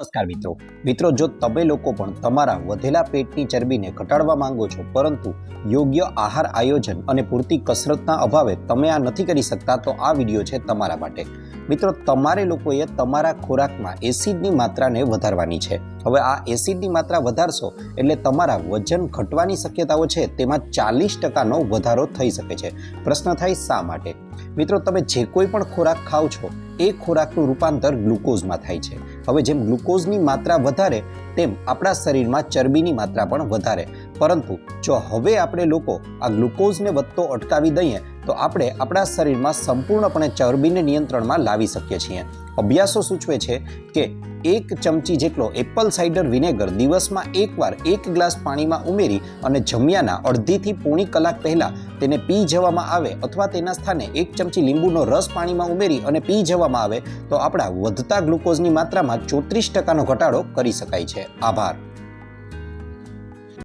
નમસ્કાર મિત્રો. મિત્રો, જો તમે લોકો પણ તમારા વધેલા પેટની ચરબીને ઘટાડવા માંગો છો, પરંતુ યોગ્ય આહાર આયોજન અને પૂરતી કસરતના અભાવે તમે આ નથી કરી શકતા, તો આ વીડિયો છે તમારા માટે. મિત્રો, તમારે લોકોએ તમારા ખોરાકમાં એસિડની માત્રાને વધારવાની છે. હવે આ એસિડની માત્રા વધારશો એટલે તમારા વજન ઘટવાની શક્યતાઓ છે, તેમાં ચાલીસ ટકાનો વધારો થઈ શકે છે. પ્રશ્ન થાય શા માટે? મિત્રો, તમે જે કોઈ પણ ખોરાક ખાઓ છો, એ ખોરાકનું રૂપાંતર ગ્લુકોઝમાં થાય છે. હવે જેમ ગ્લુકોઝની માત્રા વધારે તેમ આપણા શરીરમાં ચરબીની માત્રા પણ વધારે. પરંતુ જો હવે આપણે લોકો આ ગ્લુકોઝને વધતો અટકાવી દઈએ, તો આપણે આપણા શરીરમાં સંપૂર્ણપણે ચરબીને નિયંત્રણમાં લાવી શકીએ છીએ. અભ્યાસો સૂચવે છે કે એક ચમચી જેટલો એપલ સાઇડર વિનેગર દિવસમાં એકવાર એક ગ્લાસ પાણીમાં ઉમેરી અને જમ્યાના અડધીથી પોણી કલાક પહેલાં તેને પી જવામાં આવે અથવા તેના સ્થાને એક ચમચી લીંબુનો રસ પાણીમાં ઉમેરી અને પી જવામાં આવે, તો આપણા વધતા ગ્લુકોઝની માત્રામાં ચોત્રીસ ટકાનો ઘટાડો કરી શકાય છે. આભાર.